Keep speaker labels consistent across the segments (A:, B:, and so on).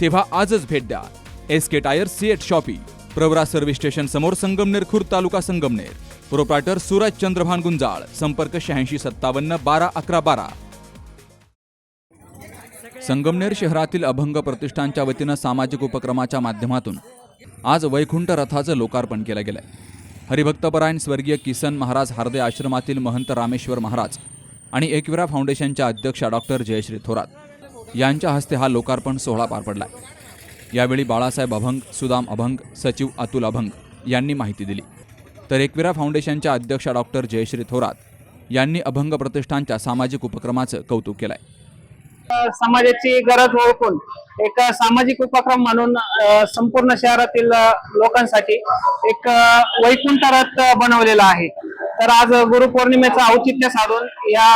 A: तेव्हा आजच भेट द्या. S K tyre CEAT shoppe Pravara service station समोर संगमनेर खुर्द तालुका संगमनेर. प्रोप्रायटर सूरज चंद्रभान गुंजाळ संपर्क शहाऐंशी सत्तावन्न बारा अकरा बारा. संगमनेर शहरातील अभंग प्रतिष्ठानच्या वतीनं सामाजिक उपक्रमाच्या माध्यमातून आज वैकुंठ रथाचं लोकार्पण केलं गेलंय. हरिभक्तपरायण स्वर्गीय किसन महाराज हार्दे आश्रमातील महंत रामेश्वर महाराज आणि एकविरा फाउंडेशनच्या अध्यक्षा डॉक्टर जयश्री थोरात. यांच्या हस्ते हा लोकार्पण सोहळा पार पडला. यावेळी बाळासाहेब अभंग सुदाम अभंग सचिव अतुल अभंग यांनी माहिती दिली. तर एकविरा फाउंडेशनच्या अध्यक्षा डॉक्टर जयश्री थोरात यांनी अभंग प्रतिष्ठानच्या सामाजिक उपक्रमाचं कौतुक केलंय.
B: समाजाची गरज ओळखून एक सामाजिक उपक्रम म्हणून संपूर्ण शहरातील लोकांसाठी एक वैकुंठ रथ बनवलेला आहे. तर आज गुरुपौर्णिमेचं औचित्य साधून या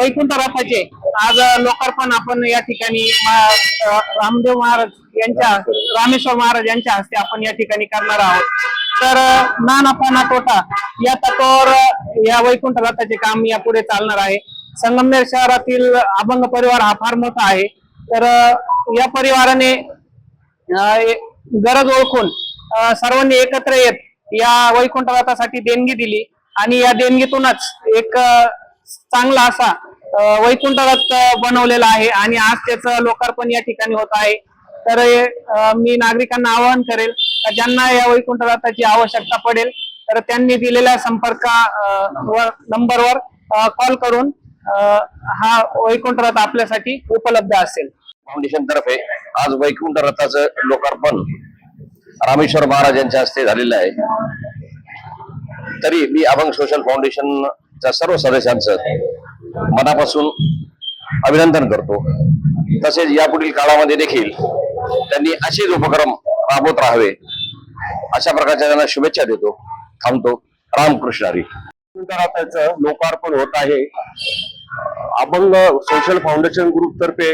B: वैकुंठ रथाचे आज लोकार्पण आपण या ठिकाणी रामदेव महाराज यांच्या रामेश्वर महाराज यांच्या हस्ते आपण या ठिकाणी करणार आहोत. तर ना नफा ना तोटा या तत्वावर या वैकुंठ रथाचे काम यापुढे चालणार आहे. संगमनेर शहरातील अभंग परिवार हा फार मोठा आहे. तर या परिवाराने गरज ओळखून सर्वांनी एकत्र येत या वैकुंठ रथासाठी देणगी दिली. आणि या देणगीतूनच एक चांगला असा अ, वैकुंठ बनवलेला आहे आणि आज त्याचं लोकार्पण या ठिकाणी होत आहे. तर मी नागरिकांना आवाहन करेल का ज्यांना या वैकुंठ आवश्यकता पडेल तर त्यांनी दिलेल्या संपर्क वर नंबरवर कॉल करून हा वैकुंठरथ आपल्यासाठी उपलब्ध असेल.
C: फाउंडेशन तर्फे आज वैकुंठ रथाचं लोकार्पण रामेश्वर महाराज यांच्या हस्ते झालेलं आहे. तरी मी अभंग सोशल फाउंडेशनच्या सर्व सदस्यांचं मनापासून अभिनंदन करतो. तसेच यापुढील काळामध्ये देखील त्यांनी असेच उपक्रम राबवत राहावे. अशा प्रकारच्या त्यांना शुभेच्छा देतो. थांबतो. रामकृष्ण हरी.
D: रथाचं लोकार्पण होत आहे. अभंग सोशल फाउंडेशन ग्रुप तर्फे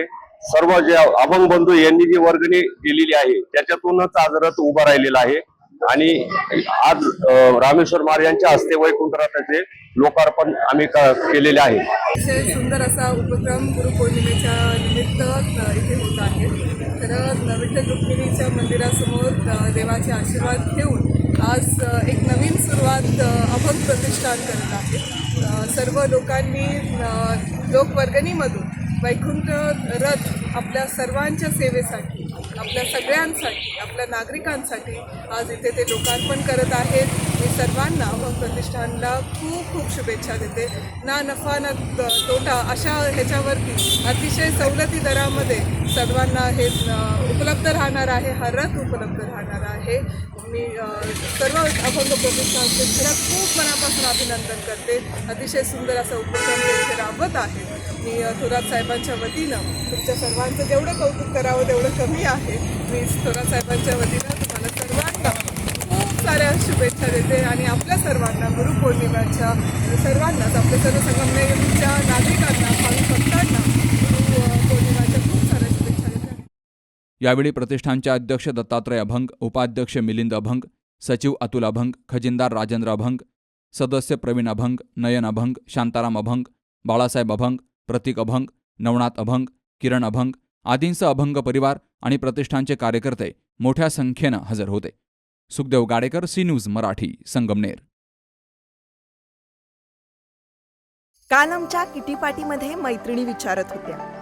D: सर्व जे अभंग बंधू यांनी जी वर्गणी दिलेली आहे त्याच्यातूनच आज रथ उभा राहिलेला आहे. आणि आज रामेश्वर महाराज यांच्या हस्ते वैकुंठरथाचे लोकार्पण आम्ही केलेले आहे.
E: अतिशय सुंदर असा उपक्रम गुरुपौर्णिमेच्या निमित्त इथे होत आहे. तर अ, विठ्ठल रुक्मिणीच्या मंदिरासमोर देवाचे आशीर्वाद घेऊन आज एक नवीन सुरुवात अभंग प्रतिष्ठान करत आहे. सर्व लोकांनी लोकवर्गणीमधून वैकुंठ रथ आपल्या सर्वांच्या सेवेसाठी आपल्या सगळ्यांसाठी आपल्या नागरिकांसाठी आज इथे ते लोकार्पण करत आहेत. मी सर्वांना अभंग प्रतिष्ठानला खूप खूप शुभेच्छा देते. ना नफा ना तोटा अशा ह्याच्यावरती अतिशय सवलती दरामध्ये सर्वांना हे उपलब्ध राहणार आहे हा रथ उपलब्ध राहणार आहे. मी सर्व अभंग प्रतिष्ठानचे खरंच खूप मनापासून अभिनंदन करते. अतिशय सुंदर असा उपक्रम इथे राबवत आहे. मी थोरात साहेबांच्या वतीनं तुमच्या सर्वांचं जेवढं कौतुक करावं तेवढं कमी आहे. मी थोरात साहेबांच्या वतीनं तुम्हाला सर्वांना खूप साऱ्या शुभेच्छा देते आणि आपल्या सर्वांना गुरुपौर्णिमाच्या सर्वांनाच आपल्या सर्व संगमनेच्या नागरिक भाविक भक्तांना गुरुपौर्णिमेच्या खूप साऱ्या शुभेच्छा देते
A: यावेळी प्रतिष्ठानचे अध्यक्ष दत्तात्रय अभंग उपाध्यक्ष मिलिंद अभंग सचिव अतुल अभंग खजिनदार राजेंद्र अभंग सदस्य प्रवीण अभंग नयन अभंग शांताराम अभंग बाळासाहेब अभंग प्रतीक अभंग नवनाथ अभंग किरण अभंग आदींसह अभंग परिवार आणि प्रतिष्ठानचे कार्यकर्ते मोठ्या संख्येनं हजर होते. Sukhdev Gadekar C news Marathi Sangamner.
F: काल आमच्या मैत्रिणी विचारत होत्या.